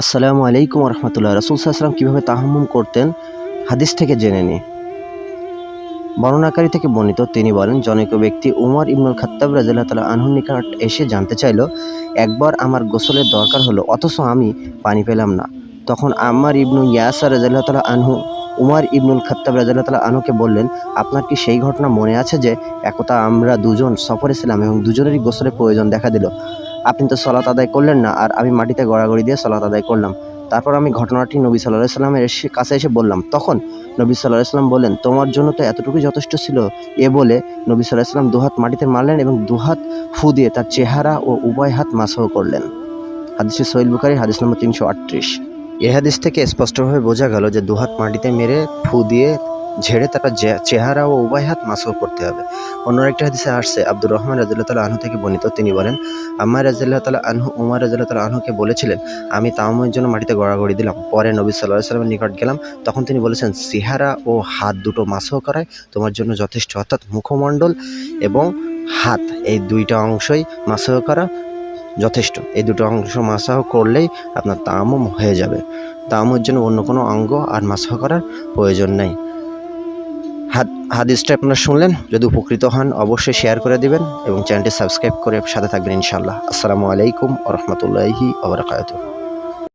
আসসালামু আলাইকুম রহমতুল্লাহ রসুল সাল্লাম কীভাবে তাহাম্মুম করতেন, হাদিস থেকে জেনে নিই বর্ণনাকারী থেকে বর্ণিত, তিনি বলেন, জনৈক ব্যক্তি উমর ইবনুল খাত্তাব রাজিল্লাহ তালা আনহুর নিকট এসে জানতে চাইল, একবার আমার গোসলের দরকার হলো, অথচ আমি পানি পেলাম না। তখন আমার ইবনু ইয়াসা রাজিল্লাহ তালা আনহু, উমর ইবনুল খাত্তাব রাজিল্লাহ তালা আনহুকে বললেন, আপনার কি সেই ঘটনা মনে আছে যে, একতা আমরা দুজন সফরে ছিলাম এবং দুজনেরই গোসলের প্রয়োজন দেখা দিল? আপনি তো সলাত আদায় করলেন না, আর আমি মাটিতে গড়াগড়ি দিয়ে সলাত আদায় করলাম। তারপর আমি ঘটনাটি নবী সাল্লাহ সাল্লামের কাছে এসে বললাম, তখন নবী সাল্লাহ সাল্লাম বললেন, তোমার জন্য তো এতটুকুই যথেষ্ট ছিল। এ বলে নবী সাল্লাহ সাল্লাম দুহাত মাটিতে মারলেন এবং দুহাত ফু দিয়ে তার চেহারা ও উভয় হাত মাসহ করলেন। হাদিসে সৈল বুখারি, হাদিস নম্বর তিনশো আটত্রিশ। এ হাদিস থেকে স্পষ্টভাবে বোঝা গেল যে দুহাত মাটিতে মেরে ফু দিয়ে ঝেড়ে তার চেহারা ও উভয় হাত মাসহ করতে হবে। অন্য একটা হাদিসে আসছে, আব্দুর রহমান রাজিল্লাহ তালা আনহু থেকে বর্ণিত। তিনি বলেন, আম্মা রাজিল্লাহ তালা আনহু, উমার রাজিল্লাহ তালা আনহুকে বলেছিলেন, আমি তামামের জন্য মাটিতে গড়াগড়ি দিলাম। পরে নবী সাল্লাহ সাল্লামের নিকট গেলাম, তখন তিনি বলেছেন সিহারা ও হাত দুটো মাসহ করায় তোমার জন্য যথেষ্ট। অর্থাৎ মুখমণ্ডল এবং হাত, এই দুইটা অংশই মাসহ করা যথেষ্ট। এই দুটো অংশ মাসাহ করলেই আপনার তামম হয়ে যাবে। তামমের জন্য অন্য কোনো অঙ্গ আর মাসাহ করার প্রয়োজন নেই। হাদিসটা আপনারা শুনলেন। যদি উপকৃত হন, অবশ্যই শেয়ার করে দিবেন এবং চ্যানেলটি সাবস্ক্রাইব করে সাথে থাকবেন ইনশাল্লাহ আসসালামু আলাইকুম আ রহমতুল্লাহি আবরকাত